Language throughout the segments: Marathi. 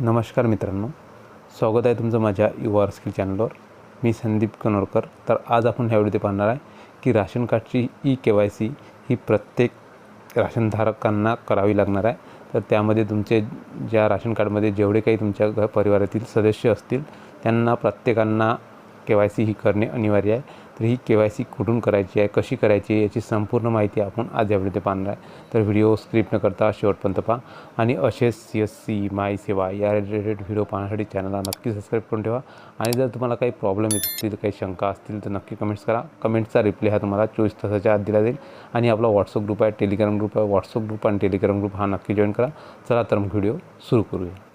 नमस्कार मित्रांनो स्वागत आहे तुमचं माझ्या युवा स्किल चॅनलवर. मी संदीप कनोरकर. तर आज आपण ह्या व्हिडिओ पाहणार आहे की राशन कार्डची ई के वाय सी ही प्रत्येक राशनधारकांना करावी लागणार आहे. तर त्यामध्ये तुमचे ज्या राशन कार्डमध्ये जेवढे काही तुमच्या घर परिवारातील सदस्य असतील त्यांना प्रत्येकांना के वाय सी ही करणे अनिवार्य आहे. तर ही के वाय सी कुठून करायची आहे? कशी करायची आहे? याची संपूर्ण माहिती आपण आज या व्हिडिओ पाहणार आहे. तर व्हिडिओ स्क्रिप्ट न करता शेवटपर्यंत पहा. आणि असेच सी एस सी माय सेवा या रिलेटेड व्हिडिओ पाहण्यासाठी चॅनलला नक्की सबस्क्राईब करून ठेवा. आणि जर तुम्हाला काही प्रॉब्लेम येत असतील काही शंका असतील तर नक्की कमेंट्स करा. कमेंटचा रिप्लाय हा तुम्हाला चोवीस तासाच्या आत दिला जाईल. आणि आपला व्हॉट्सअप ग्रुप आहे टेलिग्राम ग्रुप आहे. व्हॉट्सअप ग्रुप आणि टेलिग्राम ग्रुप हा नक्की जॉईन करा. चला तर मग व्हिडिओ सुरू करूया.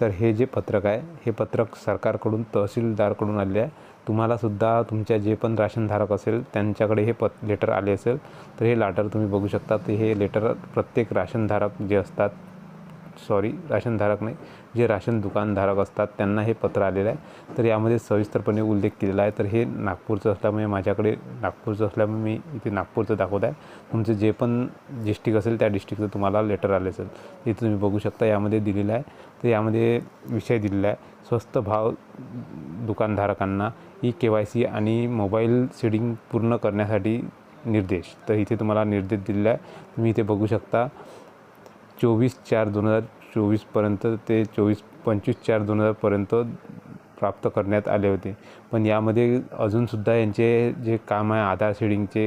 तर हे जे पत्रक आहे हे पत्रक सरकारकडून तहसीलदारकडून आले आहे. तुम्हालासुद्धा तुमच्या जे पण राशनधारक असेल त्यांच्याकडे हे पत लेटर आले असेल तर हे लाटर तुम्ही बघू शकता. तर हे लेटर प्रत्येक राशनधारक जे असतात सॉरी राशनधारक नाही. जे राशन दुकानधारक असतात त्यांना हे पत्र आलेलं आहे. तर यामध्ये सविस्तरपणे उल्लेख केलेला आहे. तर हे नागपूरचं असल्यामुळे माझ्याकडे नागपूरचं असल्यामुळे मी इथे नागपूरचं दाखवत आहे. तुमचं जे पण डिस्ट्रिक्ट असेल त्या डिस्ट्रिक्टचं तुम्हाला लेटर आले असेल. ते तुम्ही बघू शकता. यामध्ये दिलेलं आहे. तर यामध्ये विषय दिलेला आहे. स्वस्त भाव दुकानधारकांना ई के वाय सी आणि मोबाईल सीडिंग पूर्ण करण्यासाठी निर्देश. तर इथे तुम्हाला निर्देश दिलेला आहे. तुम्ही इथे बघू शकता. चोवीस चार दोन हजार चोवीसपर्यंत ते चोवीस पंचवीस चार दोन हजारपर्यंत प्राप्त करण्यात आले होते. पण यामध्ये अजूनसुद्धा यांचे जे काम आहे आधार शेडिंगचे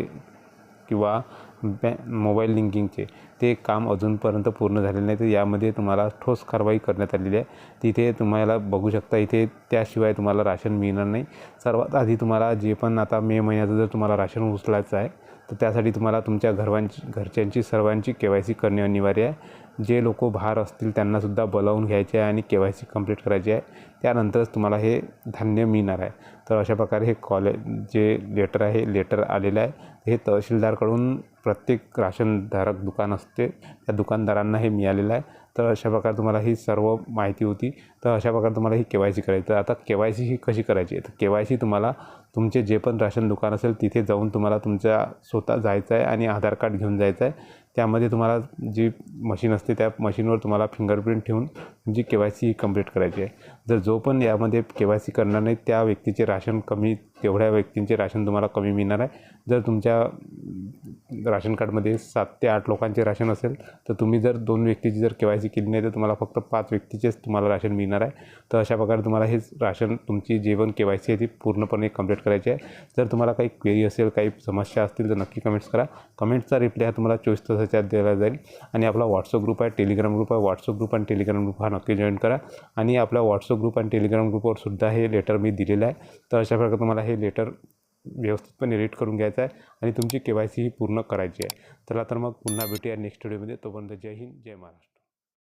किंवा बॅ मोबाईल लिंकिंगचे ते काम अजूनपर्यंत पूर्ण झालेले नाही. तर यामध्ये तुम्हाला ठोस कारवाई करण्यात आलेली आहे. तिथे तुम्हाला बघू शकता इथे त्याशिवाय तुम्हाला राशन मिळणार नाही. सर्वात आधी तुम्हाला जे पण आता मे महिन्याचं जर तुम्हाला राशन उचलायचं आहे तर त्यासाठी तुम्हाला तुमच्या घरवांची घरच्यांची सर्वांची के वाय सी करणे अनिवार्य आहे. जे लोक बाहेर असतील त्यांनासुद्धा बोलावून घ्यायचे आहे आणि के वाय सी कंप्लीट करायची आहे. त्यानंतरच तुम्हाला हे धान्य मिळणार आहे. तर अशा प्रकारे हे कॉलेज जे लेटर आहे लेटर आलेलं आहे. हे तहसीलदारकडून प्रत्येक राशनधारक दुकान असते. त्या दुकानदारांना हे मिळालेलं आहे. तर अशा प्रकारे तुम्हाला ही सर्व माहिती होती. तर अशा प्रकारे तुम्हाला ही के वाय सी करायची. तर आता के वाय सी ही कशी करायची? आहे तर के वाय सी तुम्हाला तुमचे जे पण राशन दुकान असेल तिथे जाऊन तुम्हाला तुमच्या स्वतः जायचं आहे आणि आधार कार्ड घेऊन जायचं आहे. त्यामध्ये तुम्हाला जी मशीन असते त्या मशीनवर तुम्हाला फिंगरप्रिंट ठेवून तुमची के वाय सी ही कंप्लीट करायची आहे. जर जो पण यामध्ये के वाय सी करणार नाही त्या व्यक्तीचे राशन कमी तेवढ्या व्यक्तींचे राशन तुम्हाला कमी मिळणार आहे. जर तुमच्या राशन कार्डमध्ये सात ते आठ लोकांचे राशन असेल तर तुम्ही जर दोन व्यक्तीची जर के वाय सी केली नाही तर तुम्हाला फक्त पाच व्यक्तीचेच तुम्हाला राशन मिळणार आहे. तर अशा प्रकारे तुम्हाला हे राशन तुमची जे पण के वाय सी आहे ती पूर्णपणे कंप्लीट करायची आहे. जर तुम्हाला काही क्वेरी असेल काही समस्या असतील तर नक्की कमेंट्स करा. कमेंट्सचा रिप्लाय हा तुम्हाला चोवीस तासाच्या आत दिला जाईल. आणि आपला व्हॉट्सअप ग्रुप आहे टेलिग्राम ग्रुप आहे. व्हॉट्सअप ग्रुप आणि टेलिग्राम ग्रुप हा नक्की जॉईन करा. आणि आपला व्हॉट्सअप ग्रुप आणि टेलिग्राम ग्रुपवर सुद्धा हे लेटर मी दिलेलं आहे. तर अशा प्रकारे तुम्हाला हे लेटर व्यवस्थितपणे रेट करून घ्यायचं आहे आणि तुमची के वाय सी ही पूर्ण करायची आहे. चला तर मग पुन्हा भेटूया नेक्स्ट व्हिडिओमध्ये तोपर्यंत जय हिंद जय महाराष्ट्र.